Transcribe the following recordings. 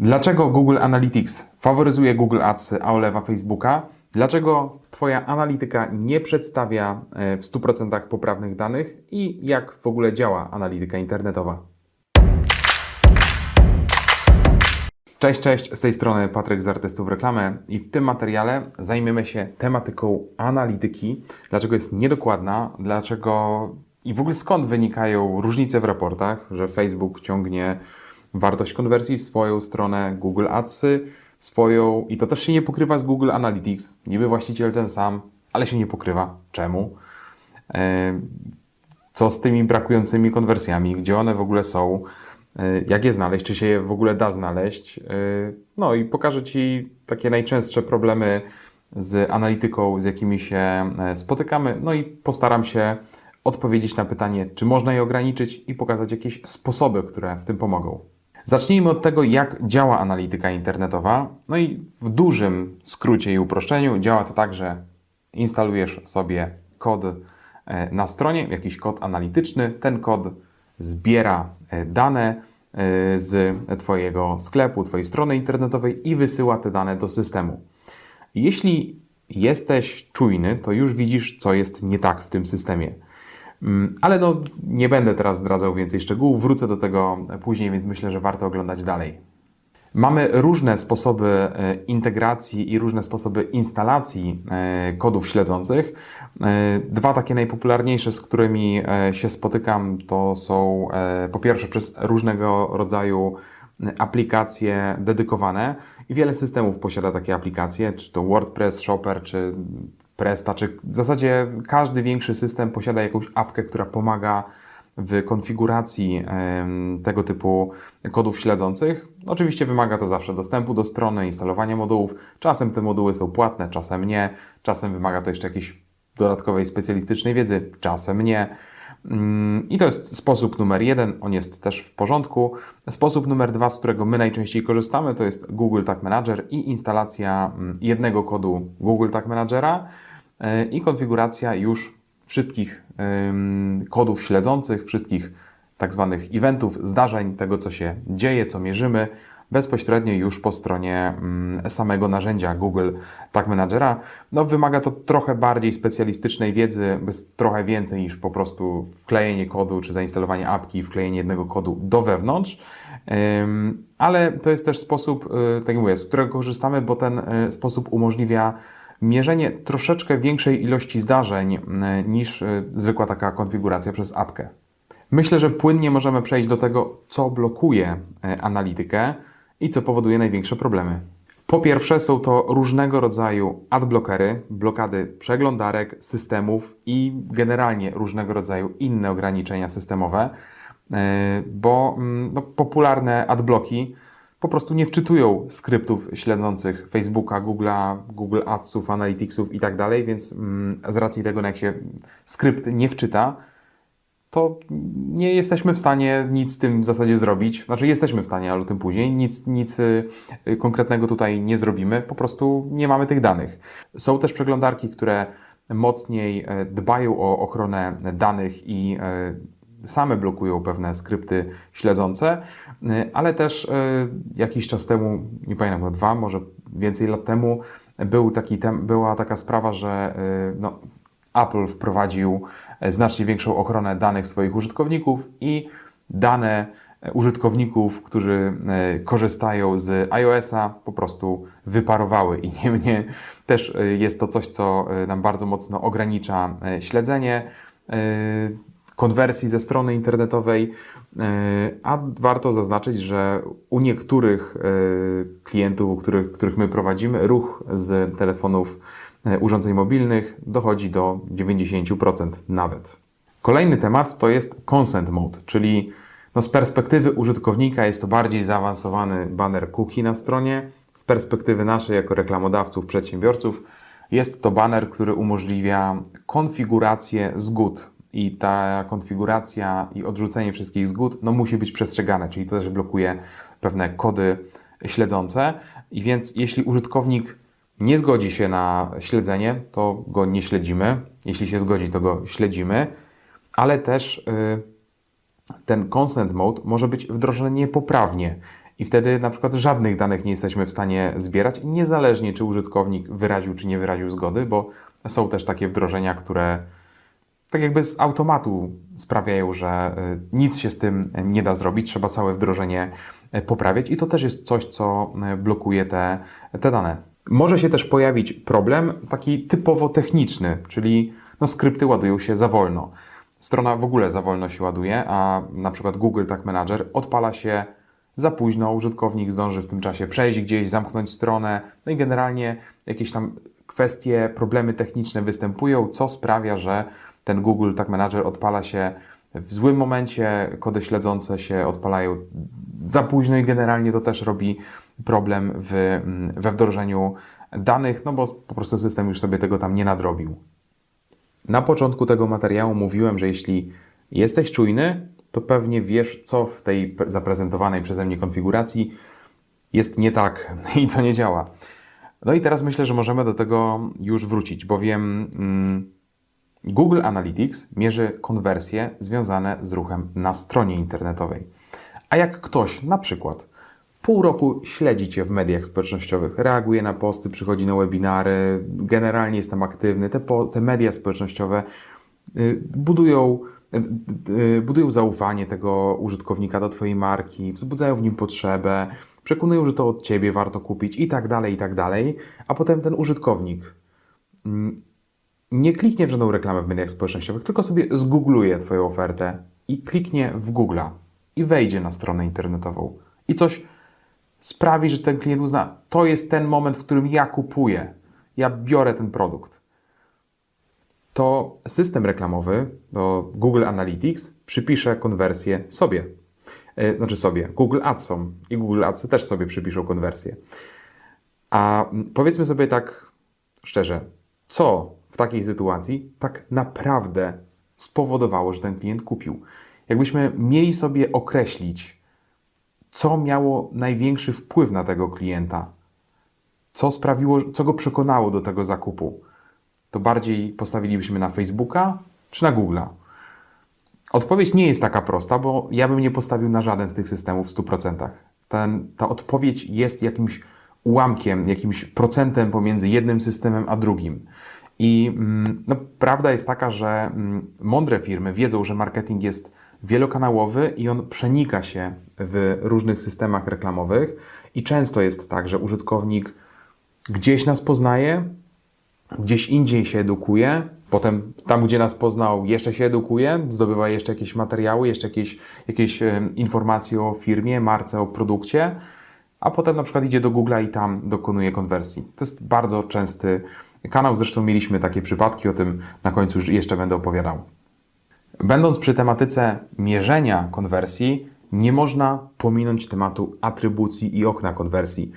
Dlaczego Google Analytics faworyzuje Google Ads, a olewa Facebooka? Dlaczego Twoja analityka nie przedstawia e, w 100% poprawnych danych? I jak w ogóle działa analityka internetowa? Cześć, cześć, z tej strony Patryk z Artystów Reklamy. I w tym materiale zajmiemy się tematyką analityki, dlaczego jest niedokładna, dlaczego i w ogóle skąd wynikają różnice w raportach, że Facebook ciągnie wartość konwersji w swoją stronę, Google Adsy w swoją i to też się nie pokrywa z Google Analytics, niby właściciel ten sam, ale się nie pokrywa. Czemu? E, Co z tymi brakującymi konwersjami, gdzie one w ogóle są? E, jak je znaleźć, czy się je w ogóle da znaleźć. E, No i pokażę Ci takie najczęstsze problemy z analityką, z jakimi się spotykamy, no i postaram się odpowiedzieć na pytanie, czy można je ograniczyć i pokazać jakieś sposoby, które w tym pomogą. Zacznijmy od tego, jak działa analityka internetowa. No i w dużym skrócie i uproszczeniu działa to tak, że instalujesz sobie kod e, na stronie, jakiś kod analityczny. Ten kod zbiera e, dane e, z Twojego sklepu, Twojej strony internetowej i wysyła te dane do systemu. Jeśli jesteś czujny, to już widzisz, co jest nie tak w tym systemie. Mm, Ale no, nie będę teraz zdradzał więcej szczegółów, wrócę do tego później, więc myślę, że warto oglądać dalej. Mamy różne sposoby e, integracji i różne sposoby instalacji e, kodów śledzących. E, Dwa takie najpopularniejsze, z którymi się spotykam, to są po pierwsze przez różnego rodzaju aplikacje dedykowane i wiele systemów posiada takie aplikacje, czy to WordPress, Shopper, czy Presta, czy w zasadzie każdy większy system posiada jakąś apkę, która pomaga w konfiguracji tego typu kodów śledzących. Oczywiście wymaga to zawsze dostępu do strony, instalowania modułów. Czasem te moduły są płatne, czasem nie. Czasem wymaga to jeszcze jakiejś dodatkowej specjalistycznej wiedzy, czasem nie. Mm, I to jest sposób numer jeden, on jest też w porządku. Sposób numer dwa, z którego my najczęściej korzystamy, to jest Google Tag Manager i instalacja mm, jednego kodu Google Tag Managera i konfiguracja już wszystkich kodów śledzących, wszystkich tak zwanych eventów, zdarzeń, tego co się dzieje, co mierzymy, bezpośrednio już po stronie mm, samego narzędzia Google Tag Managera. No, wymaga to trochę bardziej specjalistycznej wiedzy, trochę więcej niż po prostu wklejenie kodu czy zainstalowanie apki wklejenie jednego kodu do wewnątrz. Ale to jest też sposób, y, tak jak mówię, z którego korzystamy, bo ten y, sposób umożliwia mierzenie troszeczkę większej ilości zdarzeń y, niż y, zwykła taka konfiguracja przez apkę. Myślę, że płynnie możemy przejść do tego, co blokuje e, analitykę i co powoduje największe problemy. Po pierwsze, są to różnego rodzaju adblockery, blokady przeglądarek, systemów i generalnie różnego rodzaju inne ograniczenia systemowe, e, bo mm, no, popularne adblocki po prostu nie wczytują skryptów śledzących Facebooka, Google'a, Google Adsów, Analyticsów i tak dalej, więc mm, z racji tego, no jak się skrypt nie wczyta, to nie jesteśmy w stanie nic z tym w zasadzie zrobić. Znaczy, jesteśmy w stanie, ale o tym później. Nic, nic y, y, konkretnego tutaj nie zrobimy, po prostu nie mamy tych danych. Są też przeglądarki, które mocniej e, dbają o ochronę danych i e, same blokują pewne skrypty śledzące, y, ale też e, jakiś czas temu, nie pamiętam, dwa, może więcej lat temu, był taki tem, była taka sprawa, że e, no, Apple wprowadził e, znacznie większą ochronę danych swoich użytkowników i dane e, użytkowników, którzy e, korzystają z iOS-a, po prostu wyparowały. I niemniej też jest to coś, co nam bardzo mocno ogranicza śledzenie konwersji ze strony internetowej. E, A warto zaznaczyć, że u niektórych e, klientów, których, których my prowadzimy, ruch z telefonów e, urządzeń mobilnych dochodzi do 90% nawet. Kolejny temat to jest consent mode, czyli no z perspektywy użytkownika jest to bardziej zaawansowany banner cookie na stronie. Z perspektywy naszej jako reklamodawców, przedsiębiorców jest to banner, który umożliwia konfigurację zgód i ta konfiguracja i odrzucenie wszystkich zgód no, musi być przestrzegane, czyli to też blokuje pewne kody śledzące. I więc jeśli użytkownik nie zgodzi się na śledzenie, to go nie śledzimy. Jeśli się zgodzi, to go śledzimy, ale też y, ten consent mode może być wdrożony niepoprawnie I wtedy na przykład żadnych danych nie jesteśmy w stanie zbierać, niezależnie czy użytkownik wyraził czy nie wyraził zgody, bo są też takie wdrożenia, które tak jakby z automatu sprawiają, że y, nic się z tym nie da zrobić, trzeba całe wdrożenie y, poprawiać i to też jest coś, co y, blokuje te, te dane. Może się też pojawić problem taki typowo techniczny, czyli no, skrypty ładują się za wolno. Strona w ogóle za wolno się ładuje, a na przykład Google Tag Manager odpala się za późno, użytkownik zdąży w tym czasie przejść gdzieś, zamknąć stronę, no i generalnie jakieś tam kwestie, problemy techniczne występują, co sprawia, że ten Google Tag Manager odpala się w złym momencie, kody śledzące się odpalają za późno i generalnie to też robi problem w, we wdrożeniu danych, no bo po prostu system już sobie tego tam nie nadrobił. Na początku tego materiału mówiłem, że jeśli jesteś czujny, to pewnie wiesz, co w tej zaprezentowanej przeze mnie konfiguracji jest nie tak i co nie działa. No i teraz myślę, że możemy do tego już wrócić, bowiem mm, Google Analytics mierzy konwersje związane z ruchem na stronie internetowej. A jak ktoś na przykład pół roku śledzi Cię w mediach społecznościowych, reaguje na posty, przychodzi na webinary, generalnie jest tam aktywny, te, po, te media społecznościowe y, budują, y, y, budują zaufanie tego użytkownika do Twojej marki, wzbudzają w nim potrzebę, przekonują, że to od Ciebie warto kupić i tak dalej, i tak dalej, a potem ten użytkownik mm, nie kliknie w żadną reklamę w mediach społecznościowych, tylko sobie zgoogluje Twoją ofertę i kliknie w Google'a i wejdzie na stronę internetową i coś sprawi, że ten klient uzna, to jest ten moment, w którym ja kupuję, ja biorę ten produkt. To system reklamowy do Google Analytics przypisze konwersję sobie. E, znaczy sobie, Google Adsom i Google Ads też sobie przypiszą konwersję. A powiedzmy sobie tak szczerze, co takiej sytuacji tak naprawdę spowodowało, że ten klient kupił? Jakbyśmy mieli sobie określić, co miało największy wpływ na tego klienta, co sprawiło, co go przekonało do tego zakupu, to bardziej postawilibyśmy na Facebooka czy na Google'a. Odpowiedź nie jest taka prosta, bo ja bym nie postawił na żaden z tych systemów w 100%. Ten, ta odpowiedź jest jakimś ułamkiem, jakimś procentem pomiędzy jednym systemem a drugim. I mm, no, prawda jest taka, że mm, mądre firmy wiedzą, że marketing jest wielokanałowy i on przenika się w różnych systemach reklamowych. I często jest tak, że użytkownik gdzieś nas poznaje, gdzieś indziej się edukuje, potem tam, gdzie nas poznał, jeszcze się edukuje, zdobywa jeszcze jakieś materiały, jeszcze jakieś, jakieś informacje o firmie, marce, o produkcie, a potem na przykład idzie do Google'a i tam dokonuje konwersji. To jest bardzo częsty kanał, zresztą mieliśmy takie przypadki, o tym na końcu jeszcze będę opowiadał. Będąc przy tematyce mierzenia konwersji, nie można pominąć tematu atrybucji i okna konwersji.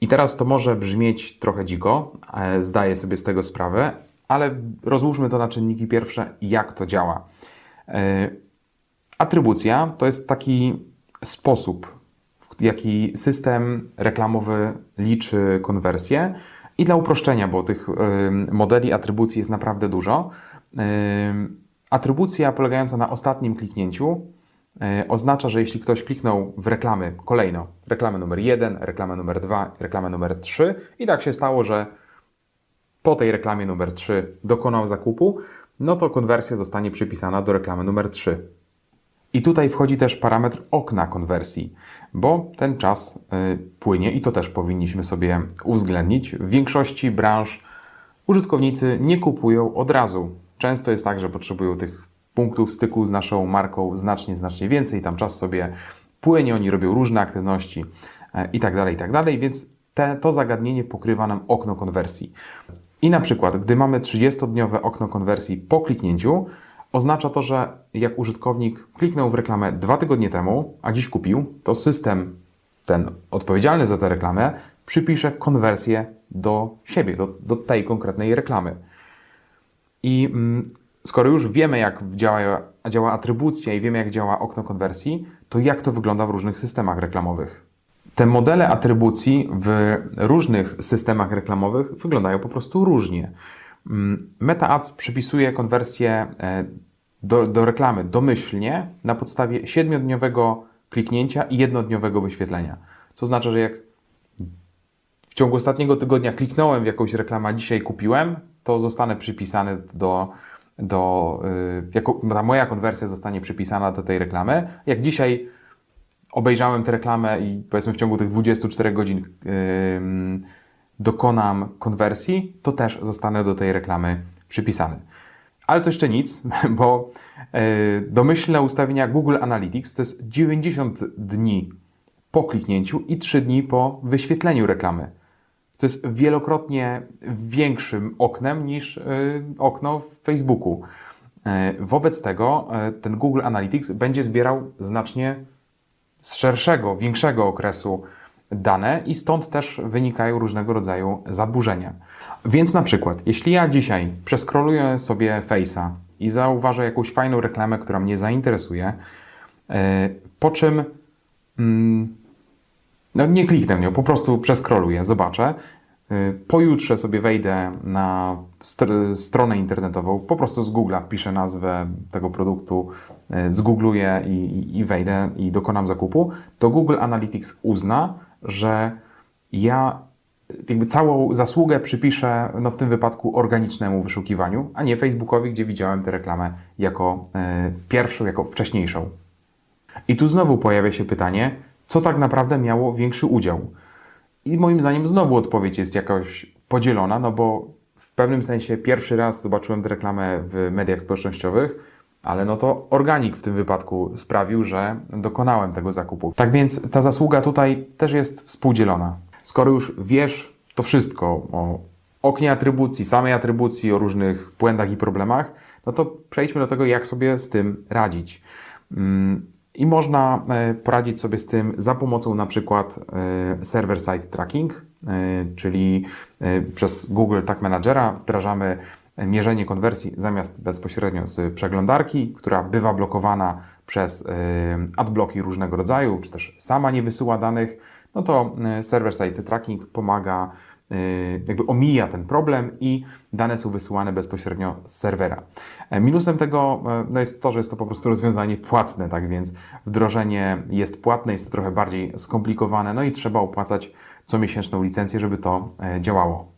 I teraz to może brzmieć trochę dziko, e, zdaję sobie z tego sprawę, ale rozłóżmy to na czynniki pierwsze, jak to działa. E, atrybucja to jest taki sposób, w jaki system reklamowy liczy konwersję. I dla uproszczenia, bo tych modeli atrybucji jest naprawdę dużo, atrybucja polegająca na ostatnim kliknięciu e, oznacza, że jeśli ktoś kliknął w reklamy kolejno, reklamę numer 1, reklamę numer 2, reklamę numer 3 i tak się stało, że po tej reklamie numer 3 dokonał zakupu, no to konwersja zostanie przypisana do reklamy numer 3. I tutaj wchodzi też parametr okna konwersji, bo ten czas y, płynie i to też powinniśmy sobie uwzględnić. W większości branż użytkownicy nie kupują od razu. Często jest tak, że potrzebują tych punktów styku z naszą marką znacznie, znacznie więcej. Tam czas sobie płynie, oni robią różne aktywności e, i tak tak więc te, to zagadnienie pokrywa nam okno konwersji. I na przykład, gdy mamy 30-dniowe okno konwersji po kliknięciu, oznacza to, że jak użytkownik kliknął w reklamę dwa tygodnie temu, a dziś kupił, to system, ten odpowiedzialny za tę reklamę, przypisze konwersję do siebie, do, do tej konkretnej reklamy. I mm, skoro już wiemy, jak działa, działa atrybucja i wiemy, jak działa okno konwersji, to jak to wygląda w różnych systemach reklamowych? Te modele atrybucji w różnych systemach reklamowych wyglądają po prostu różnie. Mm, Meta Ads przypisuje konwersję e, do, do reklamy domyślnie na podstawie siedmiodniowego kliknięcia i jednodniowego wyświetlenia. co znaczy, że jak w ciągu ostatniego tygodnia kliknąłem w jakąś reklamę, a dzisiaj kupiłem, to zostanę przypisany do, do y, jako, ta moja konwersja zostanie przypisana do tej reklamy. Jak dzisiaj obejrzałem tę reklamę i powiedzmy w ciągu tych 24 godzin ym, dokonam konwersji, to też zostanę do tej reklamy przypisany. Ale to jeszcze nic, bo y, domyślne ustawienia Google Analytics to jest 90 dni po kliknięciu i 3 dni po wyświetleniu reklamy. To jest wielokrotnie większym oknem niż y, okno w Facebooku. Y, wobec tego ten Google Analytics będzie zbierał znacznie z szerszego, większego okresu dane i stąd też wynikają różnego rodzaju zaburzenia. Więc na przykład, jeśli ja dzisiaj przeskroluję sobie Face'a i zauważę jakąś fajną reklamę, która mnie zainteresuje, e, po czym mm, no nie kliknę nią, po prostu przeskroluję, zobaczę. E, Pojutrze sobie wejdę na str- stronę internetową, po prostu z Google'a wpiszę nazwę tego produktu, e, zgoogluję i, i, i wejdę i dokonam zakupu, to Google Analytics uzna, że ja jakby całą zasługę przypiszę, no w tym wypadku organicznemu wyszukiwaniu, a nie Facebookowi, gdzie widziałem tę reklamę jako e, pierwszą, jako wcześniejszą. I tu znowu pojawia się pytanie, co tak naprawdę miało większy udział? I moim zdaniem znowu odpowiedź jest jakoś podzielona, no bo w pewnym sensie pierwszy raz zobaczyłem tę reklamę w mediach społecznościowych, ale no to organik w tym wypadku sprawił, że dokonałem tego zakupu. Tak więc ta zasługa tutaj też jest współdzielona. Skoro już wiesz to wszystko o oknie atrybucji, samej atrybucji, o różnych błędach i problemach, no to przejdźmy do tego, jak sobie z tym radzić. Mm, I można e, poradzić sobie z tym za pomocą na przykład e, server-side tracking, e, czyli przez Google Tag Managera wdrażamy mierzenie konwersji zamiast bezpośrednio z przeglądarki, która bywa blokowana przez adblocki różnego rodzaju, czy też sama nie wysyła danych, no to server-side tracking pomaga, jakby omija ten problem i dane są wysyłane bezpośrednio z serwera. Minusem tego no jest to, że jest to po prostu rozwiązanie płatne, tak więc wdrożenie jest płatne, jest to trochę bardziej skomplikowane, no i trzeba opłacać comiesięczną licencję, żeby to działało.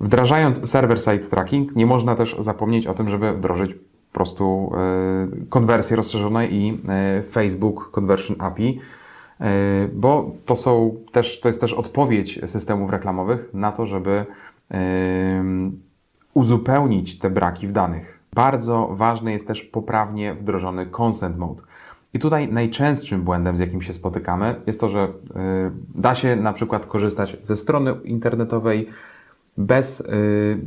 Wdrażając server-side tracking, nie można też zapomnieć o tym, żeby wdrożyć po prostu y, konwersję rozszerzoną i y, Facebook Conversion API, y, bo to są też, to jest też odpowiedź systemów reklamowych na to, żeby uzupełnić te braki w danych. Bardzo ważny jest też poprawnie wdrożony consent mode. I tutaj najczęstszym błędem, z jakim się spotykamy, jest to, że da się na przykład korzystać ze strony internetowej, bez y,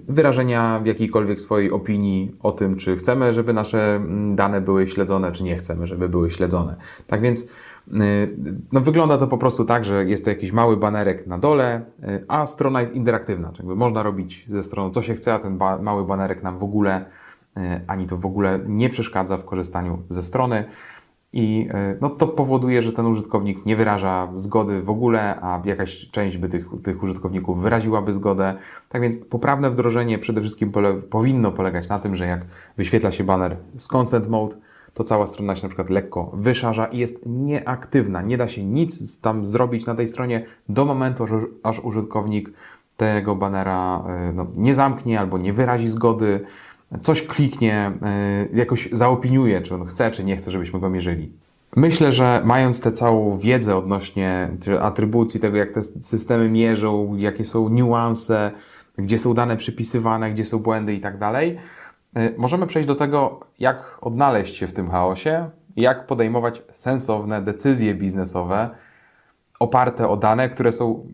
wyrażenia jakiejkolwiek swojej opinii o tym, czy chcemy, żeby nasze mm, dane były śledzone, czy nie chcemy, żeby były śledzone. Tak więc y, no, wygląda to po prostu tak, że jest to jakiś mały banerek na dole, y, a strona jest interaktywna. Czyli można robić ze stroną co się chce, a ten ba mały banerek nam w ogóle ani to w ogóle nie przeszkadza w korzystaniu ze strony. I no, to powoduje, że ten użytkownik nie wyraża zgody w ogóle, a jakaś część by tych, tych użytkowników wyraziłaby zgodę. Tak więc poprawne wdrożenie przede wszystkim pole, powinno polegać na tym, że jak wyświetla się banner z Consent Mode, to cała strona się na przykład lekko wyszarza i jest nieaktywna. Nie da się nic tam zrobić na tej stronie do momentu, aż, aż użytkownik tego banera no, nie zamknie albo nie wyrazi zgody coś kliknie, y, jakoś zaopiniuje, czy on chce, czy nie chce, żebyśmy go mierzyli. Myślę, że mając tę całą wiedzę odnośnie atrybucji, tego jak te systemy mierzą, jakie są niuanse, gdzie są dane przypisywane, gdzie są błędy i tak dalej, y, możemy przejść do tego, jak odnaleźć się w tym chaosie, jak podejmować sensowne decyzje biznesowe oparte o dane, które są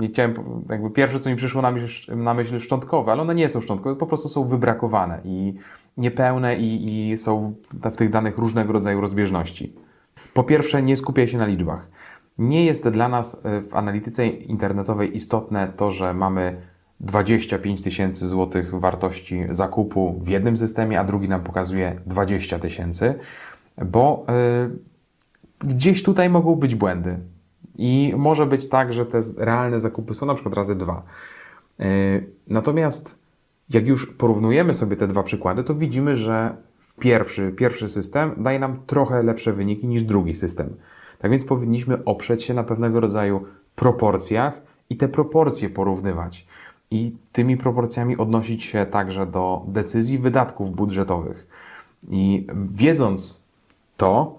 nie chciałem, jakby pierwsze, co mi przyszło na myśl, na myśl szczątkowe, ale one nie są szczątkowe, po prostu są wybrakowane i niepełne i, i są w tych danych różnego rodzaju rozbieżności. Po pierwsze, nie skupiaj się na liczbach. Nie jest dla nas e, w analityce internetowej istotne to, że mamy 25 tysięcy złotych wartości zakupu w jednym systemie, a drugi nam pokazuje 20 tysięcy, bo y, gdzieś tutaj mogą być błędy. I może być tak, że te realne zakupy są na przykład razy dwa. E, natomiast jak już porównujemy sobie te dwa przykłady, to widzimy, że pierwszy, pierwszy system daje nam trochę lepsze wyniki niż drugi system. Tak więc powinniśmy oprzeć się na pewnego rodzaju proporcjach i te proporcje porównywać. I tymi proporcjami odnosić się także do decyzji wydatków budżetowych. I wiedząc to,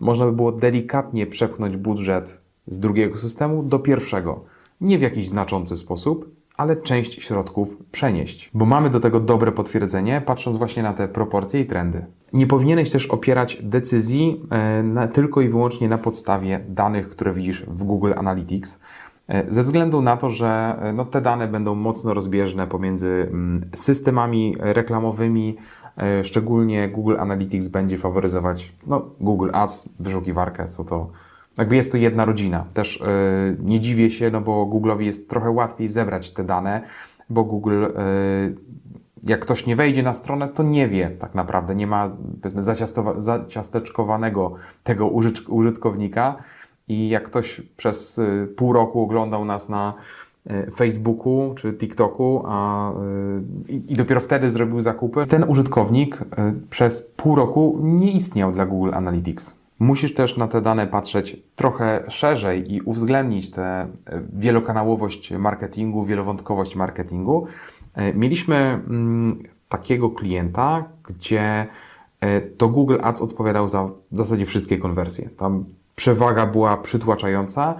można by było delikatnie przepchnąć budżet z drugiego systemu do pierwszego. Nie w jakiś znaczący sposób, ale część środków przenieść. Bo mamy do tego dobre potwierdzenie, patrząc właśnie na te proporcje i trendy. Nie powinieneś też opierać decyzji e, na, tylko i wyłącznie na podstawie danych, które widzisz w Google Analytics. E, Ze względu na to, że e, no, te dane będą mocno rozbieżne pomiędzy mm, systemami reklamowymi, szczególnie Google Analytics będzie faworyzować no, Google Ads, wyszukiwarkę, są to jakby jest to jedna rodzina. Też e, nie dziwię się, no bo Google'owi jest trochę łatwiej zebrać te dane, bo Google, e, jak ktoś nie wejdzie na stronę, to nie wie tak naprawdę, nie ma zaciasteczkowanego tego użytk- użytkownika i jak ktoś przez e, pół roku oglądał nas na Facebooku czy TikToku, a, i, dopiero wtedy zrobił zakupy, ten użytkownik przez pół roku nie istniał dla Google Analytics. Musisz też na te dane patrzeć trochę szerzej i uwzględnić tę e, wielokanałowość marketingu, wielowątkowość marketingu. E, Mieliśmy mm, takiego klienta, gdzie e, to Google Ads odpowiadał za w zasadzie wszystkie konwersje. Tam przewaga była przytłaczająca,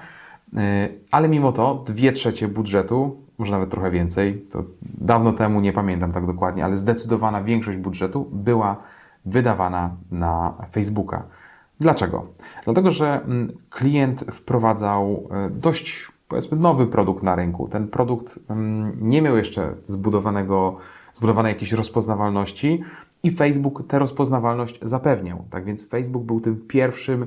ale mimo to dwie trzecie budżetu, może nawet trochę więcej, to dawno temu nie pamiętam tak dokładnie, ale zdecydowana większość budżetu była wydawana na Facebooka. Dlaczego? Dlatego, że mm, klient wprowadzał e, dość, powiedzmy, nowy produkt na rynku. Ten produkt mm, nie miał jeszcze zbudowanego, zbudowanej jakiejś rozpoznawalności i Facebook tę rozpoznawalność zapewniał. Tak więc Facebook był tym pierwszym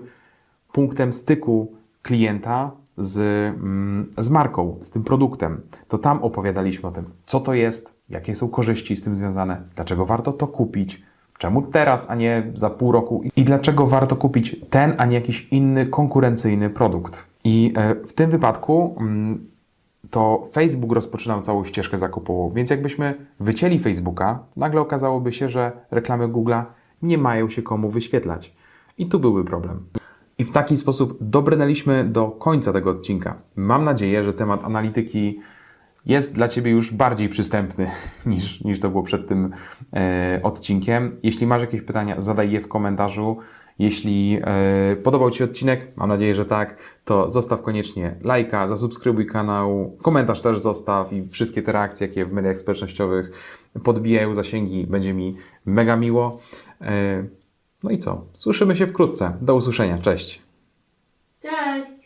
punktem styku klienta z, mm, z marką, z tym produktem. To tam opowiadaliśmy o tym, co to jest, jakie są korzyści z tym związane, dlaczego warto to kupić, czemu teraz, a nie za pół roku i dlaczego warto kupić ten, a nie jakiś inny konkurencyjny produkt. I e, w tym wypadku mm, to Facebook rozpoczynał całą ścieżkę zakupową, więc jakbyśmy wycięli Facebooka, nagle okazałoby się, że reklamy Google'a nie mają się komu wyświetlać. I tu byłby problem. I w taki sposób dobrnęliśmy do końca tego odcinka. Mam nadzieję, że temat analityki jest dla Ciebie już bardziej przystępny niż, niż to było przed tym e, odcinkiem. Jeśli masz jakieś pytania, zadaj je w komentarzu. Jeśli e, podobał Ci się odcinek, mam nadzieję, że tak, to zostaw koniecznie lajka, zasubskrybuj kanał, komentarz też zostaw i wszystkie te reakcje, jakie w mediach społecznościowych podbijają zasięgi, będzie mi mega miło. E, no i co? Słyszymy się wkrótce. Do usłyszenia. Cześć. Cześć!